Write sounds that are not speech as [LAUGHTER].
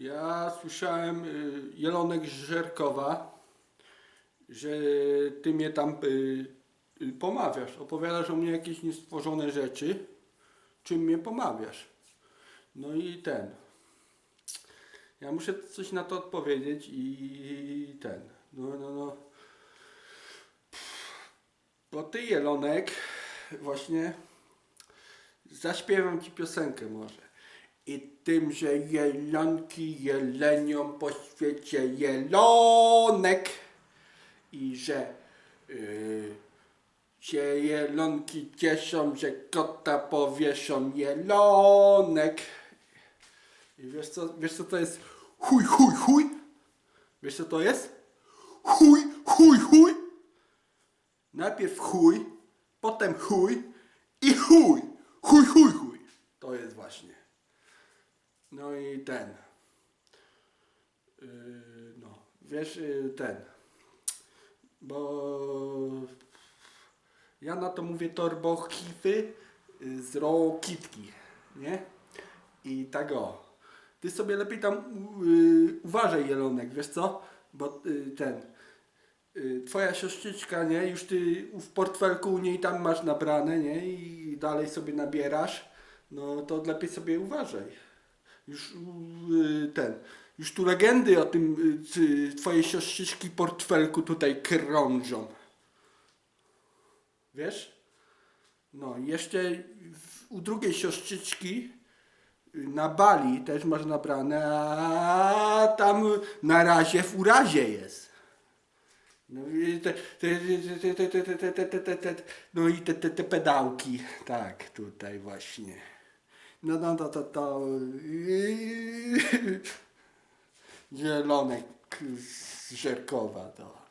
Ja słyszałem y, Jelonek Żerkowa, że ty mnie tam y, y, pomawiasz. Opowiadasz o mnie jakieś niestworzone rzeczy. Czym mnie pomawiasz? No i ten. Ja muszę coś na to odpowiedzieć i ten. No, no, no. Bo ty, Jelonek, właśnie zaśpiewam ci piosenkę może. I tym, że jelonki jelenią po świecie jelonek i że yy, się jelonki cieszą, że kota powieszą jelonek. I wiesz co, wiesz co to jest chuj, chuj, chuj? Wiesz co to jest? Chuj, chuj, chuj? Najpierw chuj, potem chuj i chuj. Chuj, chuj, chuj. To jest właśnie. No i ten. Yy, no, wiesz, yy, ten. Bo ja na to mówię torbochify yy, z rokitki, nie? I tak o. Ty sobie lepiej tam yy, uważaj, Jelonek, wiesz co? Bo yy, ten. Y, twoja siostrzyczka, nie? Już ty w portfelku u niej tam masz nabrane, nie? I dalej sobie nabierasz. No to lepiej sobie uważaj. Już y, ten. Już tu legendy o tym y, twojej siostrzyczki portfelku tutaj krążą. Wiesz? No, i jeszcze u drugiej siostrzyczki y, na Bali też masz nabrane, a tam na razie w urazie jest. No i no te pedałki, tak, tutaj właśnie na ta ta ta [LAUGHS] zielonek z Żerkowa to.